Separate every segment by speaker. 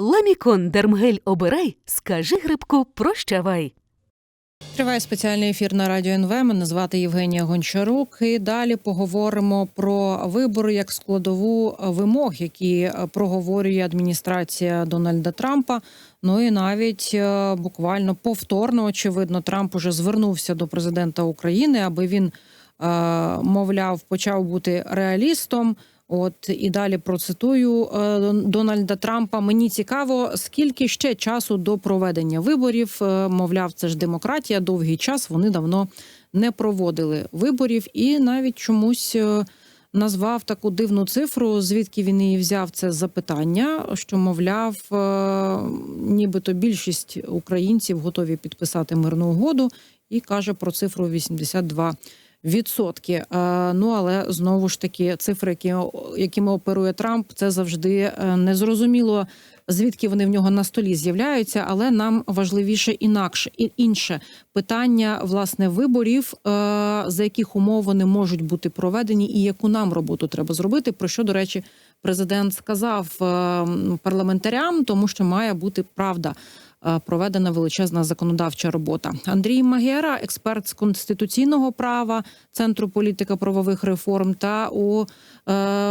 Speaker 1: Ламікон Дермгель обирай, скажи грибку прощавай.
Speaker 2: Триває спеціальний ефір на радіо НВ. Мене звати Євгенія Гончарук. І далі поговоримо про вибори як складову вимог, які проговорює адміністрація Дональда Трампа. Ну і навіть е, буквально повторно, очевидно, Трамп уже звернувся до президента України, аби він, е, мовляв, почав бути реалістом. От і далі процитую е, Дональда Трампа. Мені цікаво, скільки ще часу до проведення виборів. Е, Мовляв, це ж демократія. Довгий час вони давно не проводили виборів, і навіть чомусь е, назвав таку дивну цифру, звідки він її взяв це запитання. Що мовляв, нібито більшість українців готові підписати мирну угоду, і каже про цифру 82 відсотки. Е, Ну але знову ж таки, цифри, які, якими оперує Трамп, це завжди е, незрозуміло. Звідки вони в нього на столі з'являються, але нам важливіше інакше і інше питання власне виборів, е, за яких умов вони можуть бути проведені, і яку нам роботу треба зробити. Про що до речі, президент сказав е, парламентарям, тому що має бути правда проведена величезна законодавча робота. Андрій Магера, експерт з конституційного права, центру політика правових реформ та у е,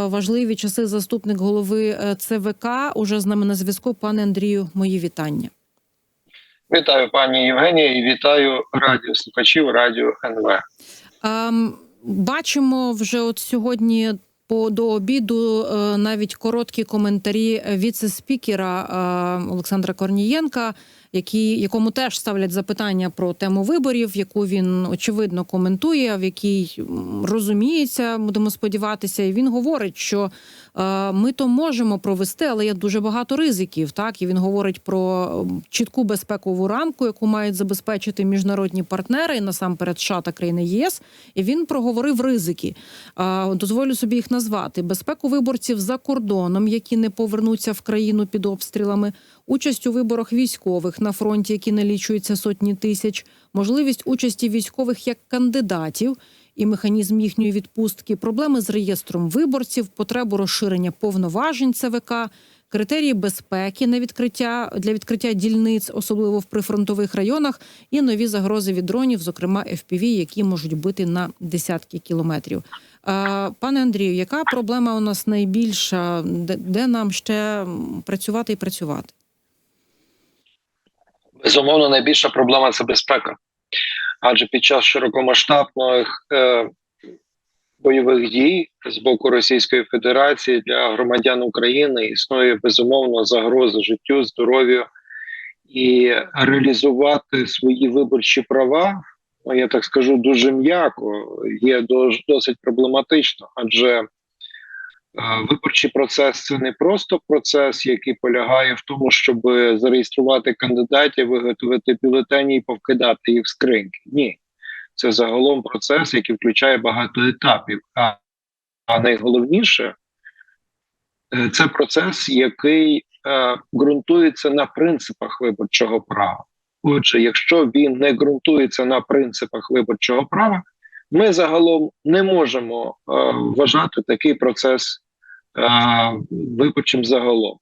Speaker 2: важливі часи заступник голови е, ЦВК. Уже з нами на зв'язку. Пане Андрію, мої вітання.
Speaker 3: Вітаю пані Євгенія і вітаю радіослухачів радіо НВ.
Speaker 2: Ем, бачимо вже от сьогодні. По до обіду е, навіть короткі коментарі віце-спікера е, Олександра Корнієнка, які, якому теж ставлять запитання про тему виборів, яку він очевидно коментує, в якій розуміється, будемо сподіватися. І він говорить, що е, ми то можемо провести, але є дуже багато ризиків. Так і він говорить про чітку безпекову рамку, яку мають забезпечити міжнародні партнери, і насамперед США та країни ЄС. І він проговорив ризики. Е, Дозволю собі їх назвати: безпеку виборців за кордоном, які не повернуться в країну під обстрілами, участь у виборах військових на фронті, які налічуються сотні тисяч, можливість участі військових як кандидатів. І механізм їхньої відпустки, проблеми з реєстром виборців, потребу розширення повноважень ЦВК, критерії безпеки на відкриття для відкриття дільниць, особливо в прифронтових районах, і нові загрози від дронів, зокрема FPV, які можуть бити на десятки кілометрів. Пане Андрію, яка проблема у нас найбільша? Де нам ще працювати і працювати?
Speaker 3: Безумовно, найбільша проблема це безпека. Адже під час широкомасштабних е, бойових дій з боку Російської Федерації для громадян України існує безумовно загроза життю, здоров'ю і реалізувати свої виборчі права. Ну, я так скажу дуже м'яко, є досить проблематично, адже виборчий процес це не просто процес, який полягає в тому, щоб зареєструвати кандидатів, виготовити бюлетені і повкидати їх в скриньки. Ні, це загалом процес, який включає багато етапів. А, а найголовніше е, це процес, який е, ґрунтується на принципах виборчого права. Отже, якщо він не ґрунтується на принципах виборчого права, ми загалом не можемо е, вважати такий процес е, виборчим загалом.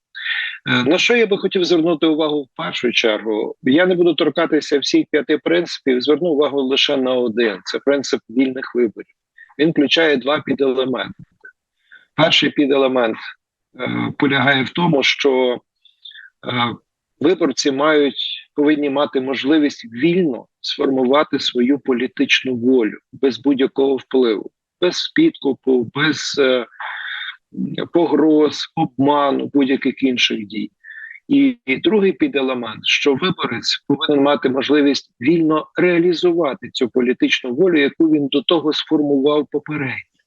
Speaker 3: Е, На що я би хотів звернути увагу в першу чергу? Я не буду торкатися всіх п'яти принципів, зверну увагу лише на один: це принцип вільних виборів. Він включає два піделементи. Перший піделемент е, полягає в тому, що е, виборці мають повинні мати можливість вільно сформувати свою політичну волю без будь-якого впливу, без підкупу, без е, погроз, обману, будь-яких інших дій. І, і другий піделемент, що виборець повинен мати можливість вільно реалізувати цю політичну волю, яку він до того сформував попередньо.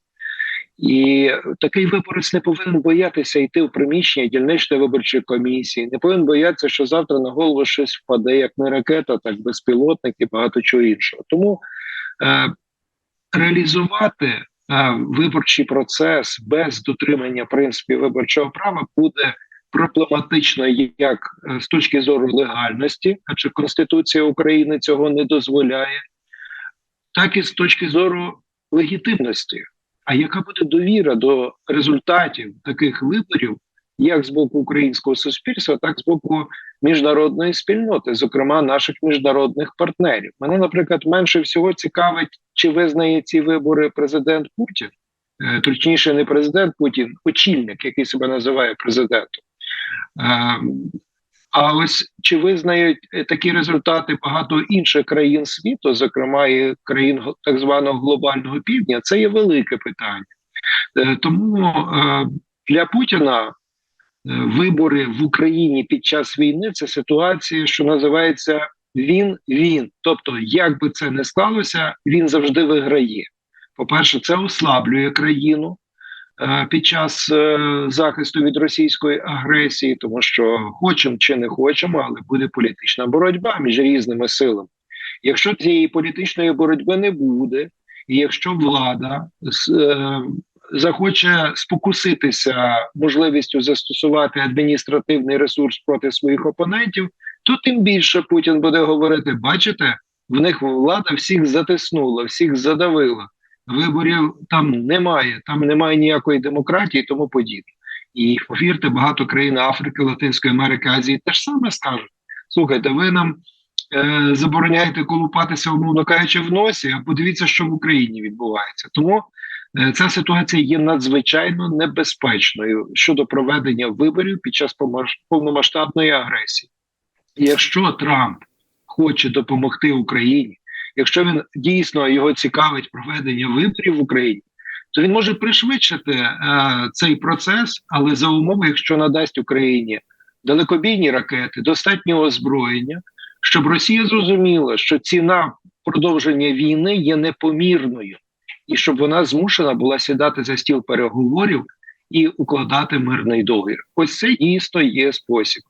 Speaker 3: І такий виборець не повинен боятися йти в приміщення дільничної виборчої комісії, не повинен боятися, що завтра на голову щось впаде, як не ракета, так безпілотник і багато чого іншого. Тому е, реалізувати е, виборчий процес без дотримання принципів виборчого права буде проблематично як е, з точки зору легальності, адже Конституція України цього не дозволяє, так і з точки зору легітимності. А яка буде довіра до результатів таких виборів як з боку українського суспільства, так і з боку міжнародної спільноти, зокрема наших міжнародних партнерів. Мене, наприклад, менше всього цікавить, чи визнає ці вибори президент Путін, Е, точніше, не президент Путін, очільник, який себе називає президентом. А ось чи визнають е, такі результати багато інших країн світу, зокрема і країн так званого глобального півдня, це є велике питання. Е, Тому е, для Путіна вибори в Україні під час війни це ситуація, що називається він він. Тобто, як би це не склалося, він завжди виграє. По-перше, це ослаблює країну під час е, захисту від російської агресії, тому що хочемо чи не хочемо, але буде політична боротьба між різними силами. Якщо цієї політичної боротьби не буде, і якщо влада е, захоче спокуситися можливістю застосувати адміністративний ресурс проти своїх опонентів, то тим більше Путін буде говорити: бачите, в них влада всіх затиснула, всіх задавила. Виборів там немає, там немає ніякої демократії, тому подібне. І повірте, багато країн Африки, Латинської Америки, Азії теж саме скажуть: слухайте, ви нам е, забороняєте колупатися, умовно кажучи, в носі, а подивіться, що в Україні відбувається. Тому е, ця ситуація є надзвичайно небезпечною щодо проведення виборів під час повномасштабної агресії. Якщо Трамп хоче допомогти Україні, якщо він дійсно його цікавить проведення виборів в Україні, то він може пришвидшити е, цей процес, але за умови, якщо надасть Україні далекобійні ракети, достатнє озброєння, щоб Росія зрозуміла, що ціна продовження війни є непомірною, і щоб вона змушена була сідати за стіл переговорів і укладати мирний договір. Ось це дійсно є спосіб.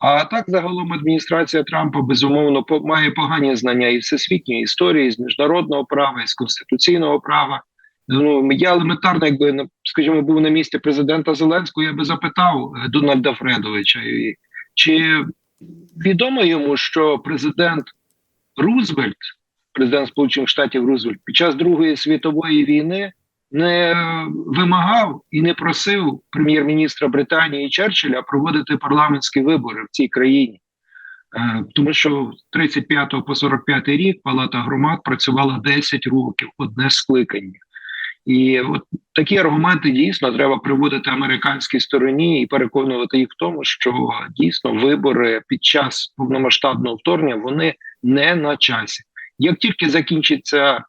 Speaker 3: А так загалом адміністрація Трампа безумовно має погані знання і всесвітньої історії, з міжнародного права, і з конституційного права. Ну я елементарно, якби на- скажімо, був на місці президента Зеленського, я би запитав е, Дональда Фредовича, чи відомо йому, що президент Рузвельт, президент Сполучених Штатів Рузвельт, під час Другої світової війни не вимагав і не просив прем'єр-міністра Британії Черчилля проводити парламентські вибори в цій країні, Е, тому що з 35 по 45 рік Палата громад працювала 10 років, одне скликання. І от такі аргументи дійсно треба приводити американській стороні і переконувати їх в тому, що дійсно вибори під час повномасштабного вторгнення вони не на часі. Як тільки закінчиться е,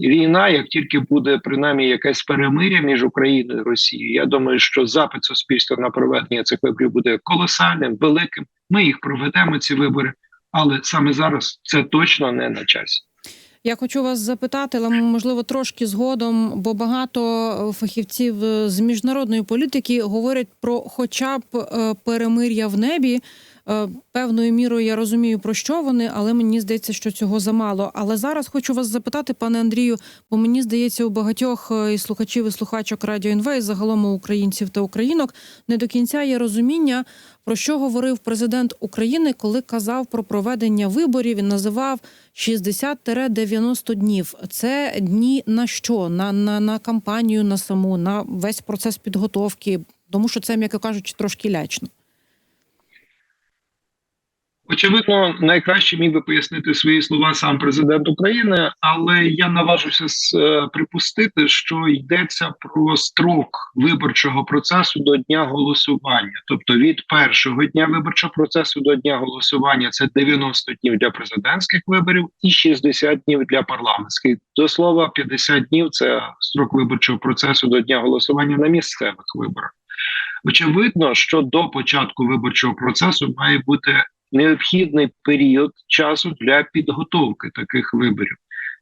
Speaker 3: війна, як тільки буде принаймні якесь перемир'я між Україною і Росією, я думаю, що запит суспільства на проведення цих виборів буде колосальним, великим. Ми їх проведемо ці вибори, але саме зараз це точно не на часі.
Speaker 2: Я хочу вас запитати, але можливо трошки згодом, бо багато фахівців е, з міжнародної політики говорять про хоча б е, перемир'я в небі. Е, Певною мірою я розумію про що вони, але мені здається, що цього замало. Але зараз хочу вас запитати, пане Андрію, бо мені здається, у багатьох е, і слухачів і слухачок радіо НВ, і загалом у українців та українок не до кінця є розуміння, про що говорив президент України, коли казав про проведення виборів. Він називав 60-90 днів. Це дні на що? На, на, на кампанію на саму, на весь процес підготовки, тому що це, м'яко кажучи, трошки лячно.
Speaker 3: Очевидно, найкраще міг би пояснити свої слова сам президент України, але я наважуся е, припустити, що йдеться про строк виборчого процесу до дня голосування. Тобто від першого дня виборчого процесу до дня голосування це 90 днів для президентських виборів і 60 днів для парламентських. До слова, 50 днів це строк виборчого процесу до дня голосування на місцевих виборах. Очевидно, що до початку виборчого процесу має бути необхідний період часу для підготовки таких виборів.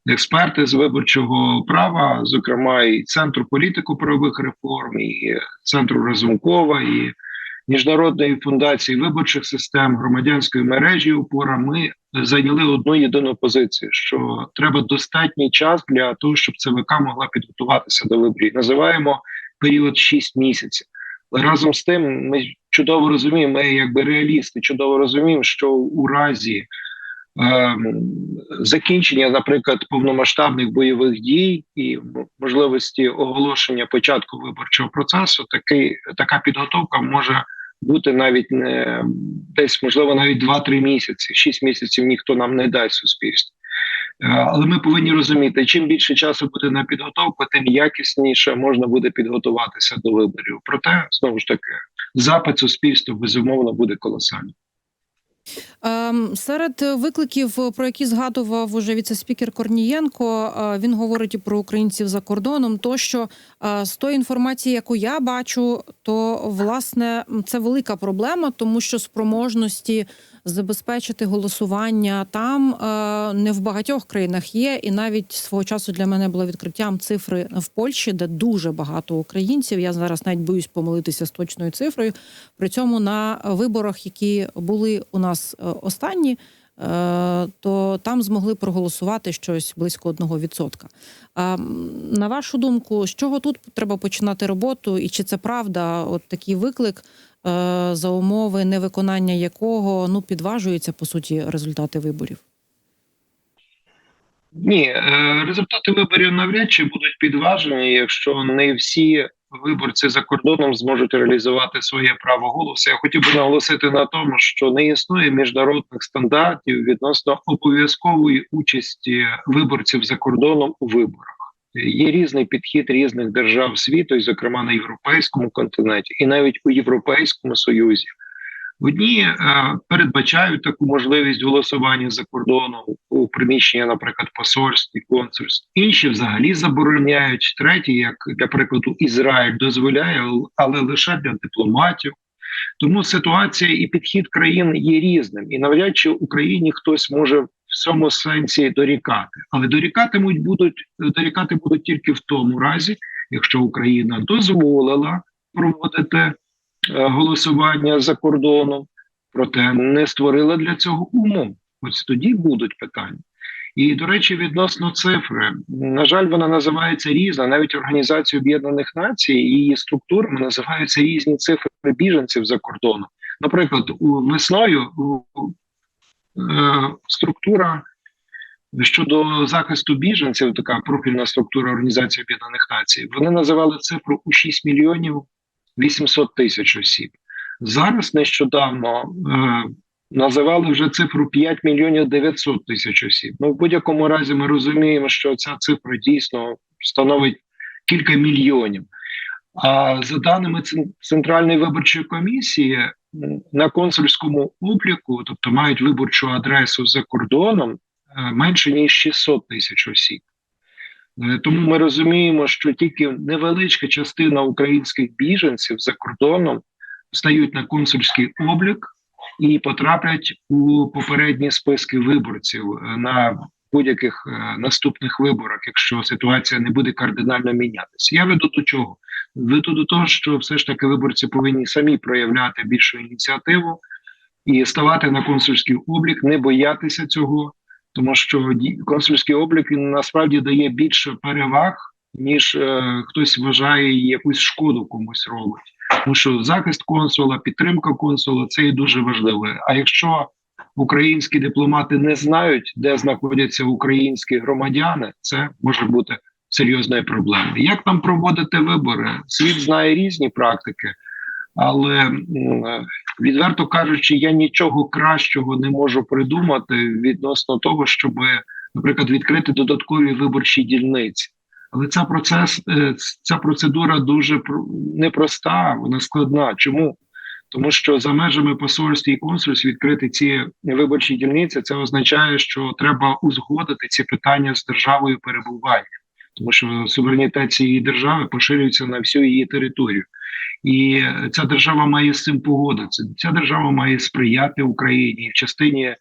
Speaker 3: Експерти з виборчого права, зокрема, і Центру політико-правових реформ, і Центру Разумкова, і Міжнародної фундації виборчих систем, громадянської мережі опора, ми зайняли одну єдину позицію: що треба достатній час для того, щоб ЦВК могла підготуватися до виборів. Називаємо період 6 місяців. Але разом з тим, ми чудово розуміємо, ми якби реалісти, чудово розуміємо, що у разі ем, закінчення, наприклад, повномасштабних бойових дій і можливості оголошення початку виборчого процесу, такий така підготовка може бути навіть не десь, можливо, навіть 2-3 місяці. 6 місяців ніхто нам не дасть суспільству. Е, Але ми повинні розуміти, чим більше часу буде на підготовку, тим якісніше можна буде підготуватися до виборів. Проте знову ж таки запит суспільства безумовно буде колосальний.
Speaker 2: Ем, Серед викликів, про які згадував уже віце-спікер Корнієнко, е, він говорить про українців за кордоном. То що е, з тої інформації, яку я бачу, то власне це велика проблема, тому що спроможності забезпечити голосування там е, не в багатьох країнах є, і навіть свого часу для мене було відкриттям цифри в Польщі, де дуже багато українців. Я зараз навіть боюсь помилитися з точною цифрою. При цьому на виборах, які були у нас е, останні, е, то там змогли проголосувати щось близько 1%. А на вашу думку, з чого тут треба починати роботу, і чи це правда? От такий виклик, за умови невиконання якого ну підважуються по суті результати виборів?
Speaker 3: Ні, е, результати виборів навряд чи будуть підважені, якщо не всі виборці за кордоном зможуть реалізувати своє право голосу. Я хотів би наголосити на тому, що не існує міжнародних стандартів відносно обов'язкової участі виборців за кордоном у виборах. Є різний підхід різних держав світу, і, зокрема на європейському континенті, і навіть у Європейському Союзі. Одні е, передбачають таку можливість голосування за кордоном у приміщення, наприклад, посольств і консульств. Інші взагалі забороняють. Треті, як для прикладу, Ізраїль дозволяє, але лише для дипломатів. Тому ситуація і підхід країн є різним, і навряд чи Україні хтось може в цьому сенсі дорікати. Але дорікатимуть будуть дорікати будуть тільки в тому разі, якщо Україна дозволила проводити е, голосування за кордоном, проте не створила для цього умов. Ось тоді будуть питання. І, до речі, відносно цифри, на жаль, вона називається різна. Навіть Організація Об'єднаних Націй і її структурами називаються різні цифри біженців за кордоном. Наприклад, весною структура щодо захисту біженців, така профільна структура Організації Об'єднаних Націй, вони називали цифру у 6 мільйонів 800 тисяч осіб. Зараз нещодавно е, називали вже цифру 5 мільйонів 900 тисяч осіб. Ну, в будь-якому разі, ми розуміємо, що ця цифра дійсно становить кілька мільйонів. А за даними Центральної виборчої комісії, на консульському обліку, тобто мають виборчу адресу за кордоном, е, менше ніж 600 тисяч осіб. Е, Тому ми розуміємо, що тільки невеличка частина українських біженців за кордоном стають на консульський облік і потраплять у попередні списки виборців е, на будь-яких наступних виборах, якщо ситуація не буде кардинально мінятися. Я веду до чого? Веду до того, що все ж таки виборці повинні самі проявляти більшу ініціативу і ставати на консульський облік, не боятися цього, тому що консульський облік він насправді дає більше переваг, ніж е, хтось вважає і якусь шкоду комусь робить. Тому що захист консула, підтримка консула це є дуже важливо. А якщо українські дипломати не знають, де знаходяться українські громадяни, це може бути серйозною проблемою. Як там проводити вибори? Світ знає різні практики, але відверто кажучи, я нічого кращого не можу придумати відносно того, щоб, наприклад, відкрити додаткові виборчі дільниці. Але ця процес, е, ця процедура дуже про- непроста, вона складна. Чому? Тому що за межами посольств і консульств відкрити ці виборчі дільниці, це означає, що треба узгодити ці питання з державою перебування, тому що суверенітет цієї держави поширюється на всю її територію, і ця держава має з цим погодитися. Ця держава має сприяти Україні в частині е,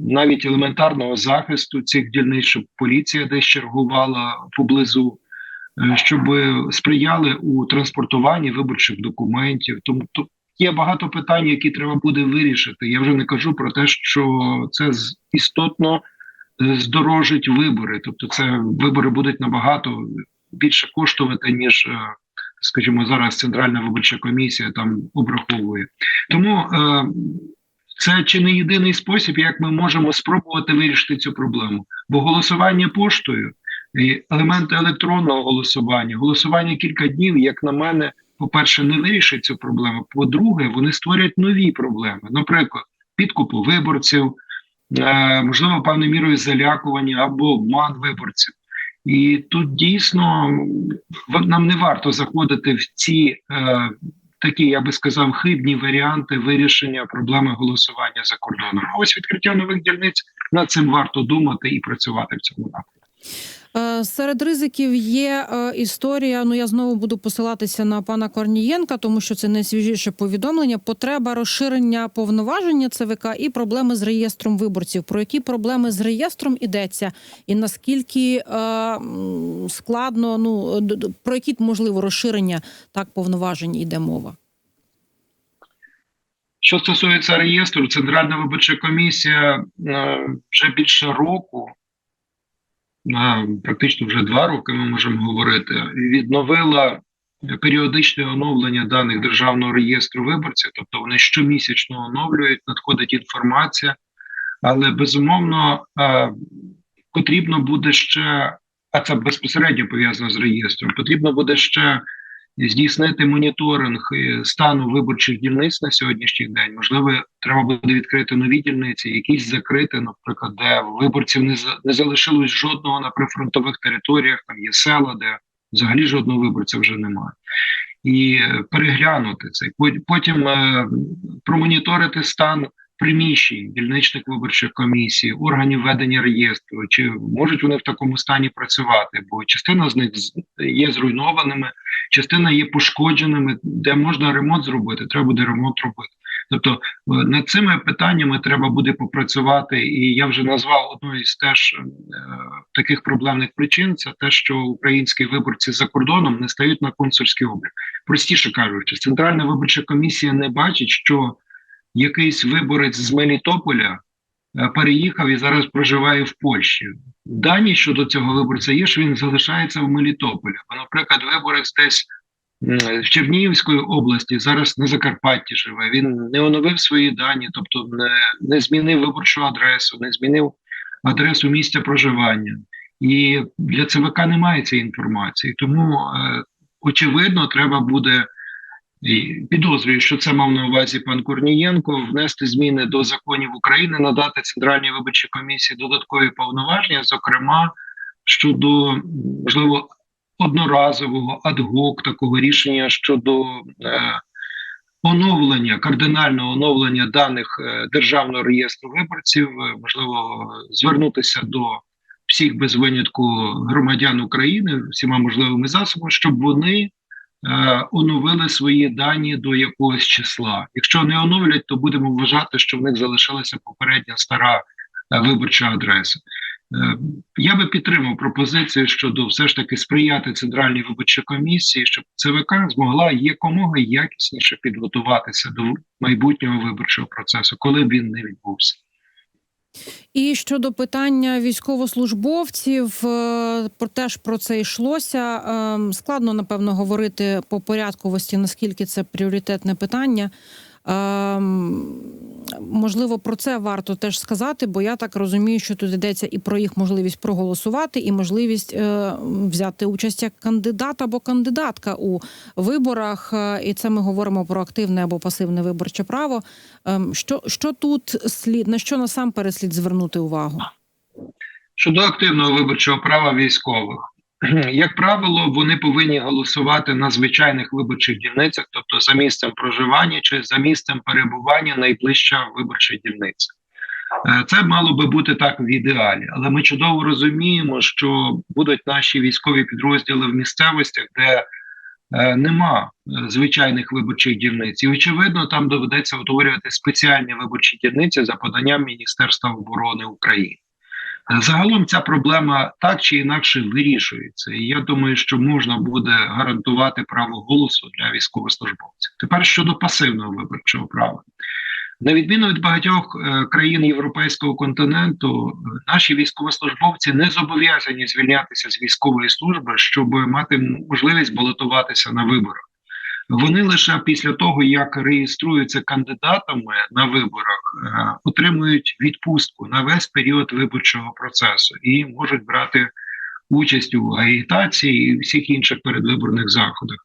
Speaker 3: навіть елементарного захисту цих дільниць, щоб поліція десь чергувала поблизу, е, щоб сприяли у транспортуванні виборчих документів. Тому то є багато питань, які треба буде вирішити. Я вже не кажу про те, що це істотно е, здорожить вибори. Тобто, це вибори будуть набагато більше коштувати, ніж, е, скажімо, зараз Центральна виборча комісія там обраховує. Тому е, це чи не єдиний спосіб, як ми можемо спробувати вирішити цю проблему. Бо голосування поштою, елементи електронного голосування, голосування кілька днів, як на мене, по-перше, не вирішить цю проблему. По-друге, вони створять нові проблеми. Наприклад, підкупу виборців, можливо, певною мірою залякування або обман виборців. І тут дійсно нам не варто заходити в ці е, такі, я би сказав, хибні варіанти вирішення проблеми голосування за кордоном. Ось відкриття нових дільниць над цим варто думати і працювати в цьому напрямку.
Speaker 2: Е, Серед ризиків є е, історія. Ну я знову буду посилатися на пана Корнієнка, тому що це найсвіжіше повідомлення. Потреба розширення повноваження ЦВК і проблеми з реєстром виборців. Про які проблеми з реєстром ідеться, і наскільки е, складно, ну про які можливо розширення так повноважень йде мова?
Speaker 3: Що стосується реєстру, Центральна виборча комісія е, вже більше року, практично вже два роки, ми можемо говорити, відновила періодичне оновлення даних державного реєстру виборців, тобто вони щомісячно оновлюють, надходить інформація, але безумовно е, потрібно буде ще, а це безпосередньо пов'язано з реєстром, потрібно буде ще здійснити моніторинг стану виборчих дільниць на сьогоднішній день. Можливо, треба буде відкрити нові дільниці, якісь закрити, наприклад, де виборців не не залишилось жодного на прифронтових територіях. Там є села, де взагалі жодного виборця вже немає. І е, переглянути це. Потім е, промоніторити стан приміщень дільничних виборчих комісій, органів ведення реєстру, чи можуть вони в такому стані працювати, бо частина з них є зруйнованими, частина є пошкодженими, де можна ремонт зробити, треба буде ремонт робити. Тобто е, над цими питаннями треба буде попрацювати, і я вже назвав одну із теж е, таких проблемних причин: це те, що українські виборці за кордоном не стають на консульський облік. Простіше кажучи, центральна виборча комісія не бачить, що якийсь виборець з Мелітополя е, переїхав і зараз проживає в Польщі. Дані щодо цього виборця є, що він залишається в Мелітополі. Бо, наприклад, виборець десь в Чернігівської області зараз на Закарпатті живе. Він не оновив свої дані, тобто не, не змінив виборчу адресу, не змінив адресу місця проживання. І для ЦВК немає цієї інформації. Тому, е, очевидно, треба буде. Підозрюю, що це мав на увазі пан Корнієнко, внести зміни до законів України, надати Центральній виборчій комісії додаткові повноваження, зокрема щодо можливо одноразового адгок такого рішення щодо е, оновлення, кардинального оновлення даних е, державного реєстру виборців, е, можливо, звернутися до всіх без винятку громадян України всіма можливими засобами, щоб вони оновили свої дані до якогось числа. Якщо не оновлять, то будемо вважати, що в них залишилася попередня стара е, виборча адреса. Е, Я би підтримав пропозицію щодо все ж таки сприяти центральній виборчій комісії, щоб ЦВК змогла якомога якісніше підготуватися до майбутнього виборчого процесу, коли б він не відбувся.
Speaker 2: І щодо питання військовослужбовців, е, теж про це йшлося. Ем, Складно напевно говорити по порядковості, наскільки це пріоритетне питання. Ем, Можливо, про це варто теж сказати, бо я так розумію, що тут йдеться і про їх можливість проголосувати, і можливість е, взяти участь як кандидат або кандидатка у виборах. Е, І це ми говоримо про активне або пасивне виборче право. Ем, Що, що тут слід на що насамперед слід звернути увагу?
Speaker 3: Щодо активного виборчого права військових, як правило, вони повинні голосувати на звичайних виборчих дільницях, тобто за місцем проживання чи за місцем перебування найближча виборча дільниця. Е, Це мало би бути так в ідеалі, але ми чудово розуміємо, що будуть наші військові підрозділи в місцевостях, де е, нема е, звичайних виборчих дільниць, і очевидно, там доведеться утворювати спеціальні виборчі дільниці за поданням Міністерства оборони України. Загалом ця проблема так чи інакше вирішується, і я думаю, що можна буде гарантувати право голосу для військовослужбовців. Тепер щодо пасивного виборчого права. На відміну від багатьох е, країн європейського континенту, е, наші військовослужбовці не зобов'язані звільнятися з військової служби, щоб мати можливість балотуватися на виборах. Вони лише після того, як реєструються кандидатами на виборах, е, отримують відпустку на весь період виборчого процесу і можуть брати участь у агітації і всіх інших передвиборних заходах.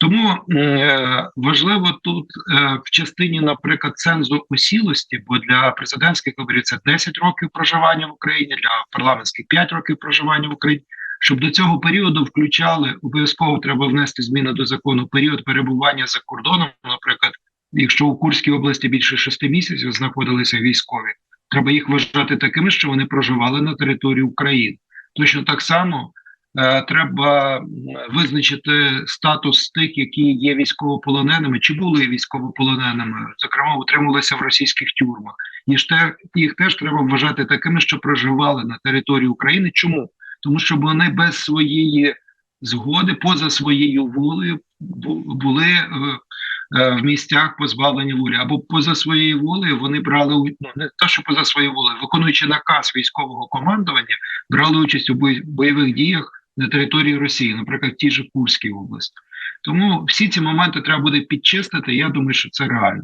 Speaker 3: Тому е, важливо тут е, в частині, наприклад, цензу осілості, бо для президентських виборів це 10 років проживання в Україні, для парламентських 5 років проживання в Україні. Щоб до цього періоду включали обов'язково треба внести зміни до закону період перебування за кордоном. Наприклад, якщо у Курській області більше 6 місяців знаходилися військові, треба їх вважати такими, що вони проживали на території України. Точно так само е, треба визначити статус тих, які є військовополоненими, чи були військовополоненими, зокрема, утримувалися в російських тюрмах. І ж те, їх теж треба вважати такими, що проживали на території України. Чому? Тому що вони без своєї згоди, поза своєю волею, були е, е, в місцях позбавлені волі, або поза своєю волею вони брали ну, не те, що поза своєю волею, виконуючи наказ військового командування, брали участь у бой- бойових діях на території Росії, наприклад, в тій же Курській області. Тому всі ці моменти треба буде підчистити. Я думаю, що це реально.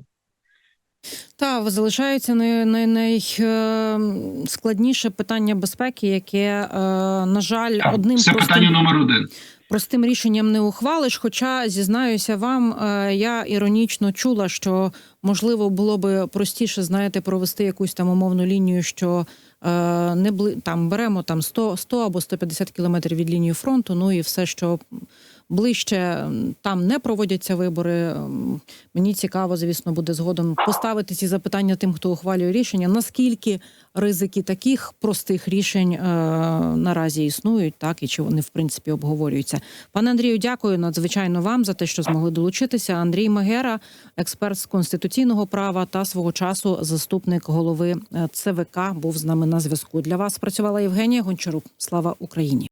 Speaker 2: Та залишається най, най, найскладніше питання безпеки, яке, е, на жаль,
Speaker 3: Так,
Speaker 2: одним
Speaker 3: це
Speaker 2: простим,
Speaker 3: питання номер один.
Speaker 2: простим рішенням не ухвалиш. Хоча зізнаюся вам, е, я іронічно чула, що можливо було би простіше, знаєте, провести якусь там умовну лінію, що е, не бли там беремо там 100, 100 або 150 кілометрів від лінії фронту. Ну і все, що ближче там не проводяться вибори. Мені цікаво, звісно, буде згодом поставити ці запитання тим, хто ухвалює рішення. Наскільки ризики таких простих рішень е, наразі існують, так і чи вони в принципі обговорюються? Пане Андрію, дякую надзвичайно вам за те, що змогли долучитися. Андрій Магера, експерт з конституційного права та свого часу заступник голови е, ЦВК, був з нами на зв'язку. Для вас працювала Євгенія Гончарук. Слава Україні!